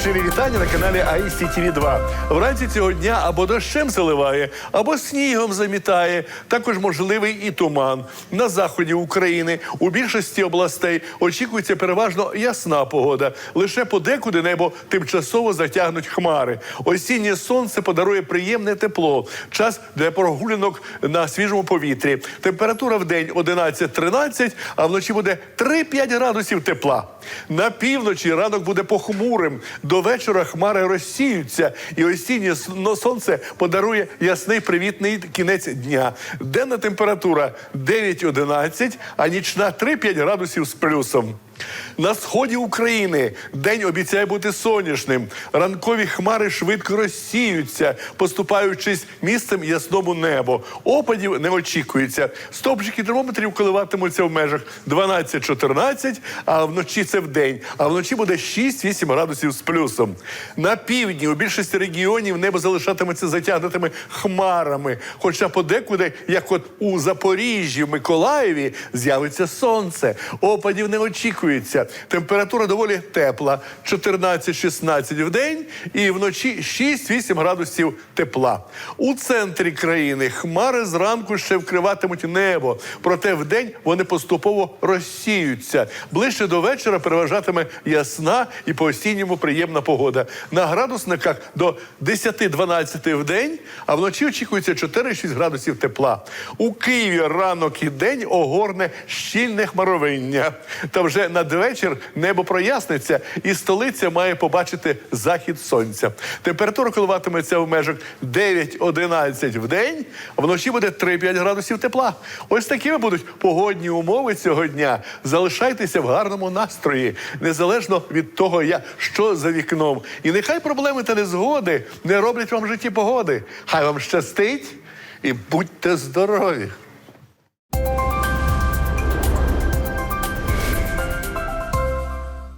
Щирі вітання на каналі ICTV 2 Вранці цього дня або дощем заливає, або снігом замітає. Також можливий і туман. На заході України у більшості областей очікується переважно ясна погода. Лише подекуди небо тимчасово затягнуть хмари. Осіннє сонце подарує приємне тепло. Час для прогулянок на свіжому повітрі. Температура в день 11-13, а вночі буде 3-5 градусів тепла. На півночі ранок буде похмурим. До вечора хмари розсіються, і осіннє сонце подарує ясний привітний кінець дня. Денна температура 9-11, а нічна 3-5 градусів з плюсом. На сході України день обіцяє бути сонячним. Ранкові хмари швидко розсіються, поступаючись місцем ясному небу. Опадів не очікується. Стопчики термометрів коливатимуться в межах 12-14, а вночі це в день. А вночі буде 6-8 градусів з плюсом. На півдні у більшості регіонів небо залишатиметься затягнутими хмарами. Хоча подекуди, як от у Запоріжжі, в Миколаєві, з'явиться сонце. Опадів не очікується. Температура доволі тепла 14-16 в день і вночі 6-8 градусів тепла. У центрі країни хмари зранку ще вкриватимуть небо, проте вдень вони поступово розсіються. Ближче до вечора переважатиме ясна і по осінньому приємна погода. На градусниках до 10-12 в день, а вночі очікується 4-6 градусів тепла. У Києві ранок і день огорне щільне хмаровиння. Та вже надвечір небо проясниться, і столиця має побачити захід сонця. Температура коливатиметься в межах 9-11 в день, а вночі буде 3-5 градусів тепла. Ось такими будуть погодні умови цього дня. Залишайтеся в гарному настрої, незалежно від того, я, що за вікном. І нехай проблеми та незгоди не роблять вам в житті погоди. Хай вам щастить і будьте здорові!